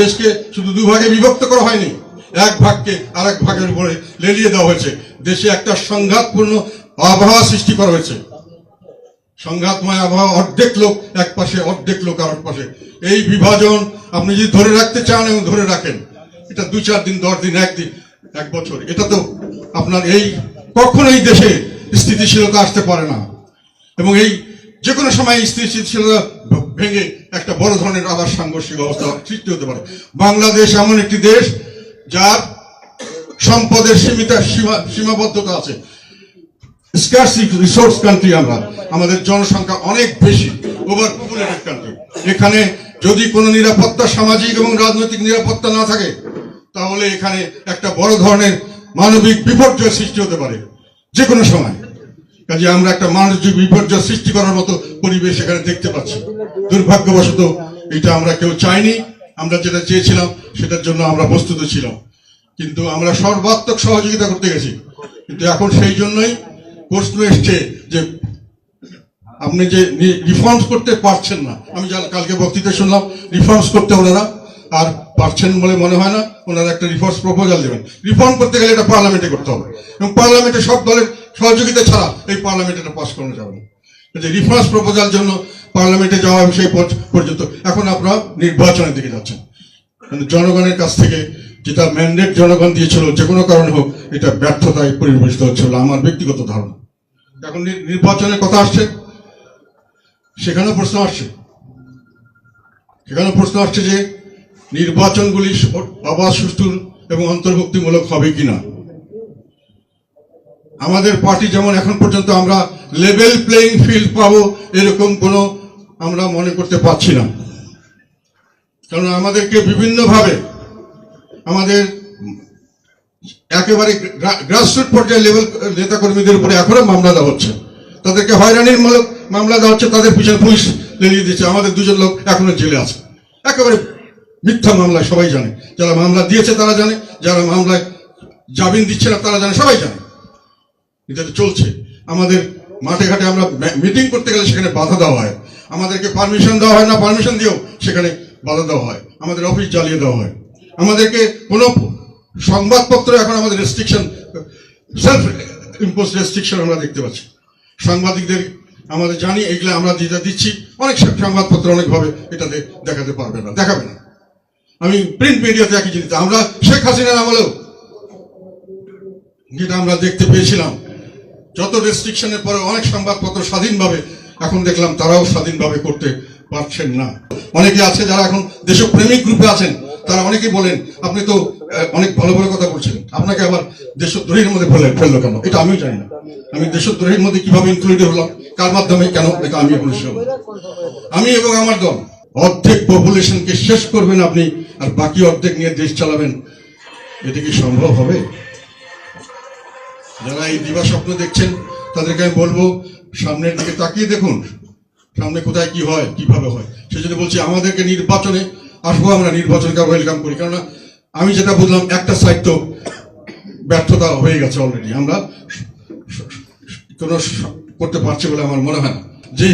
দেশকে শুধু দুভাগে বিভক্ত করা হয়নি, এক ভাগকে আর এক ভাগের উপরে লেলিয়ে দেওয়া হয়েছে। দেশে একটা সংঘাতপূর্ণ আবহাওয়া সৃষ্টি করা হয়েছে। সংঘাতময় আবহাওয়া, অর্ধেক লোক এক পাশে, অর্ধেক লোক আর পাশে। এই বিভাজন আপনি যদি ধরে রাখতে চান এবং ধরে রাখেন, এটা দু চার দিন, দশ দিন, একদিন, এক বছর, এটা তো আপনার এই কখনোই দেশে স্থিতিশীলতা আসতে পারে না। এবং এই যে কোনো সময় এই স্থিতিশীলতা ভেঙে একটা বড় ধরনের আবার সাংঘর্ষিক অবস্থা সৃষ্টি হতে পারে। বাংলাদেশ এমন একটি দেশ যার সম্পদের সীমিত, সীমা, সীমাবদ্ধতা আছে। রিসোর্স কান্ট্রি আমরা। আমাদের জনসংখ্যা অনেক বেশি ওভার পপুলেটেড কান্ট্রি এখানে যদি কোনো নিরাপত্তা, সামাজিক এবং রাজনৈতিক নিরাপত্তা না থাকে, তাহলে এখানে একটা বড় ধরনের মানবিক বিপর্যয় সৃষ্টি হতে পারে। যে কোনো সময়। কাজে আমরা একটা মানবিক বিপর্যয় সৃষ্টি করার মতো পরিবেশ এখানে দেখতে পাচ্ছি। দুর্ভাগ্যবশত এটা আমরা কেউ চাইনি, আমরা যেটা চেয়েছিলাম সেটার জন্য আমরা প্রস্তুত ছিলাম। কিন্তু আমরা সর্বাত্মক সহযোগিতা করতে গেছি। কিন্তু এখন সেই জন্যই প্রশ্ন এসছে যে আপনি যে রিফর্মস করতে পারছেন না, আমি কালকে বক্তৃতা শুনলাম রিফর্মস করতে ওনারা আর পারছেন বলে মনে হয় না, ওনারা একটা রিফর্মস প্রপোজাল দেবেন। রিফর্ম করতে গেলে এটা পার্লামেন্টে করতে হবে। এবং পার্লামেন্টে সব দলের সহযোগিতা ছাড়া এই পার্লামেন্টে এটা পাস করানো যাবে না। যে রিফর্মস প্রপোজাল জন্য পার্লামেন্টে যাওয়া সেই পর্য- পর্যন্ত এখন আপনারা নির্বাচনের দিকে যাচ্ছেন। জনগণের কাছ থেকে যেটা ম্যান্ডেট জনগণ দিয়েছিল, যে কোনো কারণে হোক, এটা ব্যর্থতায় পরিবেশিত হচ্ছিল আমার ব্যক্তিগত ধারণা। এখন নির্বাচনের কথা আসছে। সেখানেও প্রশ্ন আসছে। সেখানেও প্রশ্ন আসছে যে নির্বাচনগুলি অবাধ সুষ্ঠু এবং অন্তর্ভুক্তিমূলক হবে কিনা? আমাদের পার্টি যেমন এখন পর্যন্ত আমরা লেভেল প্লেইং ফিল্ড পাবো, এরকম কোনো আমরা মনে করতে পারছি না। কারণ আমাদেরকে বিভিন্নভাবে আমাদের একেবারে গ্রাসরুট পর্যায়ে লেভেল নেতা কর্মীদের উপরে এখনও মামলা দেওয়া হচ্ছে। তাদেরকে হয়রানির মূলক মামলা দেওয়া হচ্ছে, তাদের পিছনে পুলিশ লেলিয়ে দিচ্ছে। আমাদের দুজন লোক এখনও জেলে আছে। একেবারে মিথ্যা মামলায় সবাই জানে। যারা মামলা দিয়েছে তারা জানে, যারা মামলায় জামিন দিচ্ছে না তারা জানে, সবাই জানে। এটা চলছে। আমাদের মাঠে ঘাটে আমরা মিটিং করতে গেলে সেখানে বাধা দেওয়া হয়। আমাদেরকে পারমিশন দেওয়া হয় না পারমিশন দিয়েও সেখানে বাধা দেওয়া হয়। আমাদের অফিস জ্বালিয়ে দেওয়া হয়। আমাদেরকে কোনো সংবাদপত্র এখন আমাদের রেস্ট্রিকশন সেলফ ইম্পোজ রেস্ট্রিকশন আমরা দেখতে পাচ্ছি। সাংবাদিকদের আমাদের জানি, এগুলো আমরা যেটা দিচ্ছি, অনেক সব সংবাদপত্র অনেকভাবে এটাতে দেখাতে পারবে না, দেখাবে না। আমি প্রিন্ট মিডিয়াতে একই জিনিস, আমরা শেখ হাসিনার আমলেও যেটা আমরা দেখতে পেয়েছিলাম। যত রেস্ট্রিকশনের পরে অনেক সংবাদপত্র স্বাধীনভাবে এখন দেখলাম তারাও স্বাধীনভাবে করতে পারছেন না। অনেকে আছে যারা এখন দেশপ্রেমিক গ্রুপে আছেন, তারা অনেকেই বলেন, আপনি তো অনেক ভালো ভালো কথা বলছেন। আপনাকে আবার দেশদ্রোহীর মধ্যে ফেলে, ফেলল কেন? এটা আমিও জানি না। আমি দেশদ্রোহীর মধ্যে কীভাবে ইনক্লুডেড হলাম? কার মাধ্যমে, কেন? এটা আমি এখন আমি এবং আমার দল অর্ধেক পপুলেশনকে শেষ করবেন আপনি আর বাকি অর্ধেক নিয়ে দেশ চালাবেন, এটা কি সম্ভব হবে? যারা এই দিবা স্বপ্ন দেখছেন, তাদেরকে আমি বলব, সামনের দিকে তাকিয়ে দেখুন, সামনে কোথায় কি হয়, কীভাবে হয়। সেজন্য বলছি, আমাদেরকে নির্বাচনে আসব, আমরা নির্বাচনকে ওয়েলকাম করি। কেননা, আমি যেটা বুঝলাম, একটা তো ব্যর্থতা হয়ে গেছে অলরেডি আমরা কোনো করতে পারছি বলে আমার মনে হয় না। যে